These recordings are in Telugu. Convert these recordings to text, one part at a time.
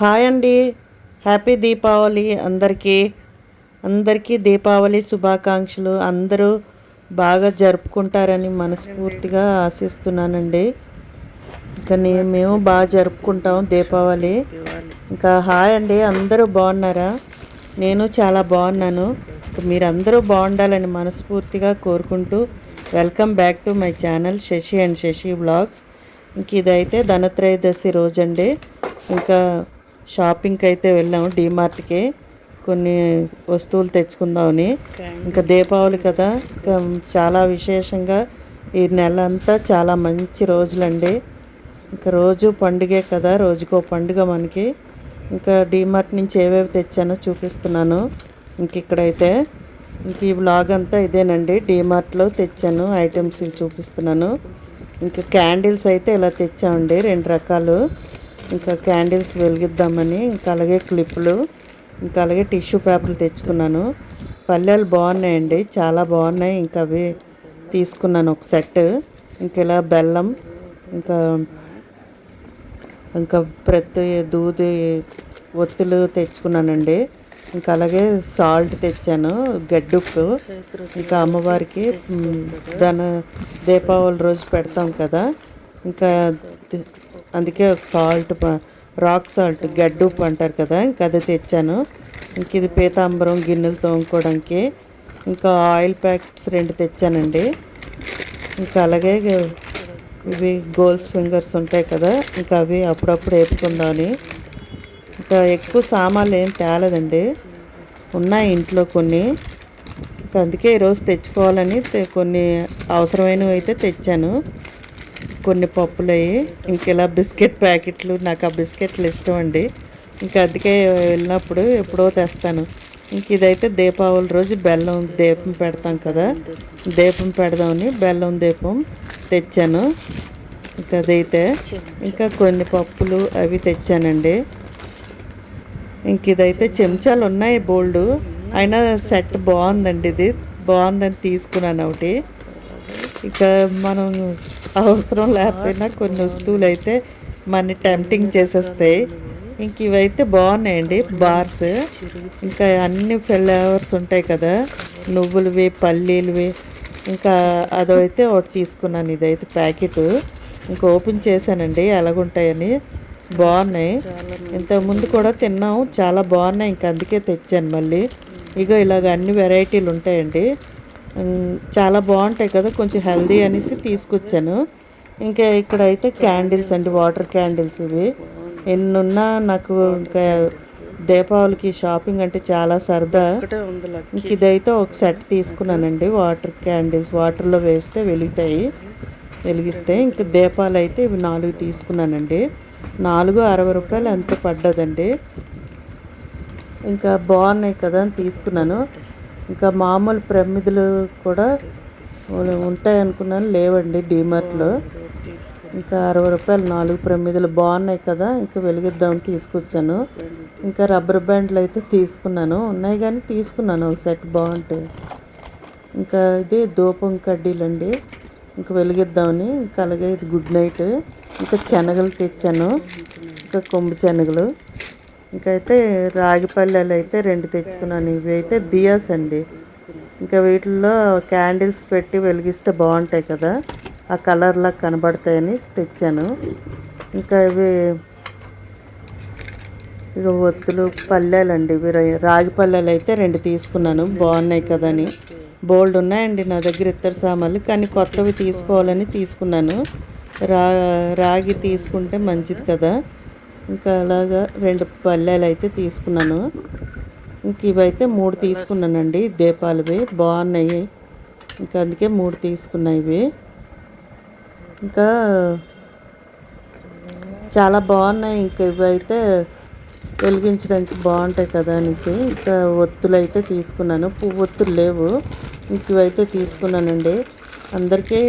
హాయ్ అండి. హ్యాపీ దీపావళి అందరికీ. అందరికీ దీపావళి శుభాకాంక్షలు. అందరూ బాగా జరుపుకుంటారని మనస్ఫూర్తిగా ఆశిస్తున్నానండి. ఇంకా మేము బాగా జరుపుకుంటాం దీపావళి. ఇంకా హాయ్ అండి. అందరూ బాగున్నారా? నేను చాలా బాగున్నాను. మీరందరూ బాగుండాలని మనస్ఫూర్తిగా కోరుకుంటూ welcome back to my channel Sashi and Sashi blogs. ఇంక ఇదైతే ధనత్రయోదశి రోజండి. ఇంకా షాపింగ్కి అయితే వెళ్ళాము డీమార్ట్కి. కొన్ని వస్తువులు తెచ్చుకుందామని. ఇంకా దీపావళి కదా ఇంకా చాలా విశేషంగా ఈ నెల అంతా చాలా మంచి రోజులండి. ఇంకా రోజు పండుగే కదా రోజుకో పండుగ మనకి. ఇంకా డీమార్ట్ నుంచి ఏవేవి తెచ్చానో చూపిస్తున్నాను ఇంక ఇక్కడైతే. ఇంక ఈ బ్లాగ్ అంతా ఇదేనండి డీమార్ట్లో తెచ్చాను ఐటమ్స్ చూపిస్తున్నాను. ఇంకా క్యాండిల్స్ అయితే ఇలా తెచ్చామండి రెండు రకాలు. ఇంకా క్యాండిల్స్ వెలిగిద్దామని ఇంకా అలాగే క్లిప్పులు ఇంకా అలాగే టిష్యూ పేపర్లు తెచ్చుకున్నాను. పల్లెలు బాగున్నాయండి చాలా బాగున్నాయి. ఇంకా అవి తీసుకున్నాను ఒక సెట్. ఇంకా ఇలా బెల్లం ఇంకా ఇంకా ప్రతి దూది ఒత్తులు తెచ్చుకున్నానండి. ఇంకా అలాగే సాల్ట్ తెచ్చాను గడ్డుప్పు ఇంకా అమ్మవారికి దాని దీపావళి రోజు పెడతాం కదా. ఇంకా అందుకే ఒక సాల్ట్ రాక్ సాల్ట్ గడ్డుప్పు అంటారు కదా ఇంకా అది తెచ్చాను. ఇంక ఇది పీతాంబరం గిన్నెలు తోముకోవడానికి. ఇంకా ఆయిల్ ప్యాకెట్స్ రెండు తెచ్చానండి. ఇంకా అలాగే ఇవి గోల్స్ ఫింగర్స్ ఉంటాయి కదా ఇంకా అవి అప్పుడప్పుడు వేపుకుందామని. ఇంకా ఎక్కువ సామాన్లు ఏం తేలేదండి. ఉన్నాయి ఇంట్లో కొన్ని. ఇంకా అందుకే ఈరోజు తెచ్చుకోవాలని కొన్ని అవసరమైనవి అయితే తెచ్చాను. కొన్ని పప్పులు అవి ఇంక ఇలా బిస్కెట్ ప్యాకెట్లు నాకు ఆ బిస్కెట్లు ఇష్టం అండి ఇంకా అందుకే వెళ్ళినప్పుడు ఎప్పుడో తెస్తాను. ఇంక ఇదైతే దీపావళి రోజు బెల్లం దీపం పెడతాం కదా దీపం పెడదామని బెల్లం దీపం తెచ్చాను. ఇంకా అదైతే ఇంకా కొన్ని పప్పులు అవి తెచ్చానండి. ఇంక ఇదైతే చెంచాలు ఉన్నాయి బోల్డ్. అయినా సెట్ బాగుందండి ఇది. బాగుందని తీసుకున్నాను ఒకటి. ఇక మనం అవసరం లేకపోయినా కొన్ని వస్తువులు అయితే మన టెంప్టింగ్ చేసేస్తాయి. ఇంక ఇవైతే బాగున్నాయండి బార్స్. ఇంకా అన్ని ఫ్లేవర్స్ ఉంటాయి కదా నువ్వులవి పల్లీలవి. ఇంకా అదైతే ఒకటి తీసుకున్నాను ఇదైతే ప్యాకెట్. ఇంకా ఓపెన్ చేశానండి ఎలాగుంటాయని. బాగున్నాయి. ఇంతకుముందు కూడా తిన్నాం చాలా బాగున్నాయి ఇంకా అందుకే తెచ్చాను మళ్ళీ. ఇగో ఇలాగ అన్ని వెరైటీలు ఉంటాయండి. చాలా బాగుంటాయి కదా కొంచెం హెల్దీ అనేసి తీసుకొచ్చాను. ఇంకా ఇక్కడ అయితే క్యాండిల్స్ అండి వాటర్ క్యాండిల్స్ ఇవి. ఎన్నున్నా నాకు ఇంకా దీపావళికి షాపింగ్ అంటే చాలా సరదా. ఇంక ఇదైతే ఒక సెట్ తీసుకున్నానండి వాటర్ క్యాండిల్స్. వాటర్లో వేస్తే వెలుగుతాయి వెలిగిస్తే. ఇంక దీపాలు అయితే ఇవి నాలుగు తీసుకున్నానండి. నాలుగు అరవై రూపాయలు ఎంత పడ్డదండి. ఇంకా బాగున్నాయి కదా అని తీసుకున్నాను. ఇంకా మామూలు ప్రమిదలు కూడా ఉంటాయి అనుకున్నాను లేవండి డీమార్ట్లో. ఇంకా అరవై రూపాయలు నాలుగు ప్రమిదలు. బాగున్నాయి కదా ఇంకా వెలిగిద్దాం తీసుకొచ్చాను. ఇంకా రబ్బర్ బ్యాండ్లు అయితే తీసుకున్నాను. ఉన్నాయి కానీ తీసుకున్నాను. ఒక సెట్ బాగుంటాయి ఇంకా ఇది ధూపం కడ్డీలండి. ఇంకా వెలిగిద్దామని. ఇంకా అలాగే ఇది గుడ్ నైట్. ఇంకా శనగలు తెచ్చాను. ఇంకా కొమ్ము శనగలు. ఇంకైతే అయితే రాగి పల్లెలు అయితే రెండు తెచ్చుకున్నాను. ఇవి అయితే దియాస్ అండి. ఇంకా వీటిల్లో క్యాండిల్స్ పెట్టి వెలిగిస్తే బాగుంటాయి కదా. ఆ కలర్లా కనబడతాయని తెచ్చాను. ఇంకా ఇవి ఇక ఒత్తులు పల్లెలండి ఇవి రాగి పల్లెలు అయితే రెండు తీసుకున్నాను. బాగున్నాయి కదా అని. బోల్డ్ ఉన్నాయండి నా దగ్గర ఇతర సామాన్లు. కానీ కొత్తవి తీసుకోవాలని తీసుకున్నాను. రా రాగి తీసుకుంటే మంచిది కదా. ఇంకా అలాగా రెండు పల్లెలు అయితే తీసుకున్నాను. ఇంక ఇవైతే మూడు తీసుకున్నానండి. దీపాలవి బాగున్నాయి. ఇంకా అందుకే మూడు తీసుకున్నాయి ఇవి. ఇంకా చాలా బాగున్నాయి. ఇంకా ఇవైతే వెలిగించడానికి బాగుంటాయి కదా అనేసి ఇంకా ఒత్తులు అయితే తీసుకున్నాను. పువ్వు ఒత్తులు లేవు. ఇంక ఇవైతే తీసుకున్నానండి. అందరికీ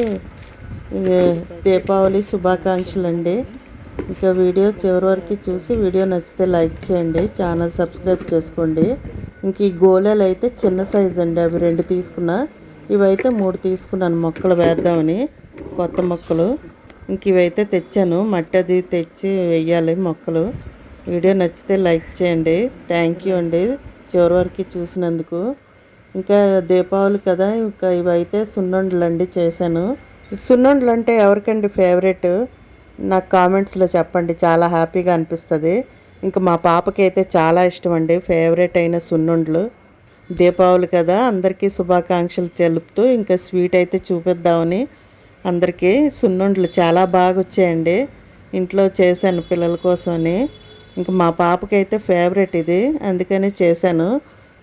దీపావళి శుభాకాంక్షలు అండి ఇంకా వీడియో చివరి వరకు చూసి వీడియో నచ్చితే లైక్ చేయండి ఛానల్ సబ్స్క్రైబ్ చేసుకోండి. ఇంక ఈ గోళాలు అయితే చిన్న సైజ్ అండి అవి రెండు తీసుకున్నా. ఇవైతే మూడు తీసుకున్నాను మొక్కలు వేద్దామని కొత్త మొక్కలు. ఇంక ఇవైతే తెచ్చాను మట్టి అది తెచ్చి వెయ్యాలి మొక్కలు. వీడియో నచ్చితే లైక్ చేయండి థ్యాంక్ యూ అండి చివరి వరకు చూసినందుకు. ఇంకా దీపావళి కదా ఇంకా ఇవైతే సున్నుండలు అండి చేశాను. సున్నుండలు అంటే ఎవరికండి ఫేవరెట్? నాకు కామెంట్స్లో చెప్పండి చాలా హ్యాపీగా అనిపిస్తుంది. ఇంకా మా పాపకి అయితే చాలా ఇష్టం అండి ఫేవరెట్ అయిన సున్నుండలు. దీపావళి కదా అందరికీ శుభాకాంక్షలు తెలుపుతూ ఇంకా స్వీట్ అయితే చూపిద్దామని అందరికీ సున్నుండలు చాలా బాగా వచ్చాయండి ఇంట్లో చేశాను పిల్లల కోసమని. ఇంకా మా పాపకైతే ఫేవరెట్ ఇది అందుకని చేశాను.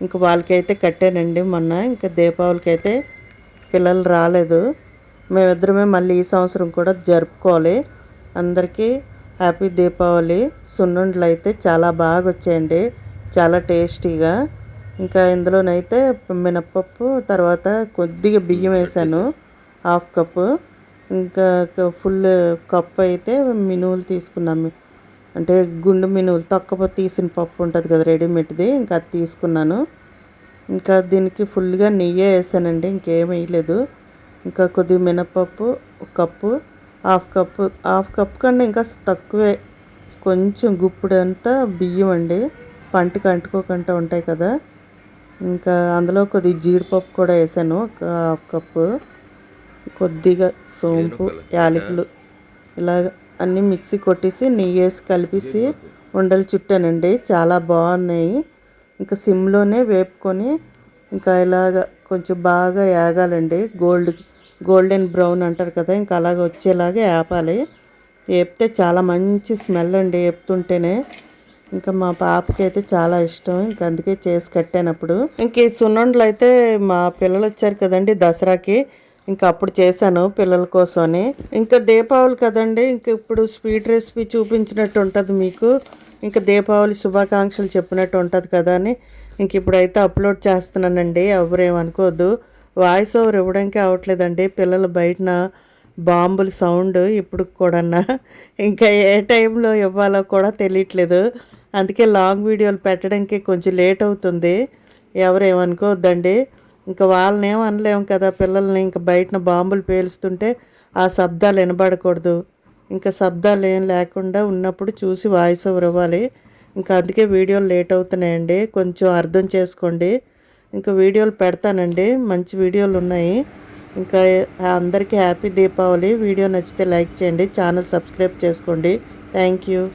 ఇంక వాళ్ళకైతే కట్టానండి మొన్న ఇంకా దీపావళికి అయితే పిల్లలు రాలేదు. మేమిద్దరమే మళ్ళీ ఈ సంవత్సరం కూడా జరుపుకోవాలి. అందరికీ హ్యాపీ దీపావళి. సున్నుండలు అయితే చాలా బాగా వచ్చాయండి చాలా టేస్టీగా. ఇంకా ఇందులోనైతే మినప్పప్పు తర్వాత కొద్దిగా బియ్యం వేసాను. Half cup. ఇంకా ఫుల్ కప్పు అయితే మినువులు తీసుకున్నాము. అంటే గుండు మినువులు తక్కువ తీసిన పప్పు ఉంటుంది కదా రెడీమేడ్ది ఇంకా అది తీసుకున్నాను. ఇంకా దీనికి ఫుల్గా నెయ్యి వేసానండి ఇంకేం వేయలేదు. ఇంకా కొద్దిగా మినపప్పు ఒక cup half cup half cup కన్నా ఇంకా తక్కువే. కొంచెం గుప్పుడంతా బియ్యం అండి. పంటకి అంటుకోకుండా ఉంటాయి కదా. ఇంకా అందులో కొద్దిగా జీడిపప్పు కూడా వేసాను ఒక హాఫ్ కప్పు కొద్దిగా సోంపు యాలకులు ఇలాగ అన్నీ మిక్సీ కొట్టేసి నెయ్యి వేసి కలిపేసి ఉండలు చుట్టానండి. చాలా బాగున్నాయి. ఇంకా సిమ్లోనే వేపుకొని ఇంకా ఇలాగ కొంచెం బాగా వేగాలండి గోల్డ్ గోల్డెన్ బ్రౌన్ అంటారు కదా ఇంకా అలాగ వచ్చేలాగా వేపాలి వేపితే చాలా మంచి స్మెల్ అండి వేపుతుంటేనే ఇంకా మా పాపకి అయితే చాలా ఇష్టం ఇంకా అందుకే చేసి కట్టానప్పుడు. ఇంక ఈ సున్నుండలు అయితే మా పిల్లలు వచ్చారు కదండి దసరాకి ఇంకా అప్పుడు చేశాను పిల్లల కోసమని. ఇంకా దీపావళి కదండి ఇంక ఇప్పుడు స్వీట్ రెసిపీ చూపించినట్టు ఉంటుంది మీకు. ఇంకా దీపావళి శుభాకాంక్షలు చెప్పినట్టు ఉంటుంది కదా అని. ఇంక ఇప్పుడైతే అప్లోడ్ చేస్తున్నానండి ఎవరేమనుకోవద్దు వాయిస్ ఓవర్ ఇవ్వడానికి అవట్లేదండి పిల్లలు బయటన బాంబుల సౌండ్ ఇప్పుడు కూడా ఇంకా ఏ టైంలో ఇవ్వాలో కూడా తెలియట్లేదు. అందుకే లాంగ్ వీడియోలు పెట్టడానికి కొంచెం లేట్ అవుతుంది. ఎవరేమనుకోవద్దండి. ఇంకా వాళ్ళని ఏం అనలేము కదా పిల్లల్ని. ఇంకా బయటన బాంబులు పేలుస్తుంటే ఆ శబ్దాలు వినబడకూడదు. ఇంకా శబ్దాలు ఏం లేకుండా ఉన్నప్పుడు చూసి వాయిస్ ఓవర్ ఇవ్వాలి. ఇంకా అందుకే వీడియోలు లేట్ అవుతున్నాయండి. కొంచెం అర్థం చేసుకోండి. ఇంకా వీడియోలు పెడతానండి. మంచి వీడియోలు ఉన్నాయి. ఇంకా అందరికీ హ్యాపీ దీపావళి. వీడియో నచ్చితే లైక్ చేయండి. ఛానల్ సబ్స్క్రైబ్ చేసుకోండి. Thank you.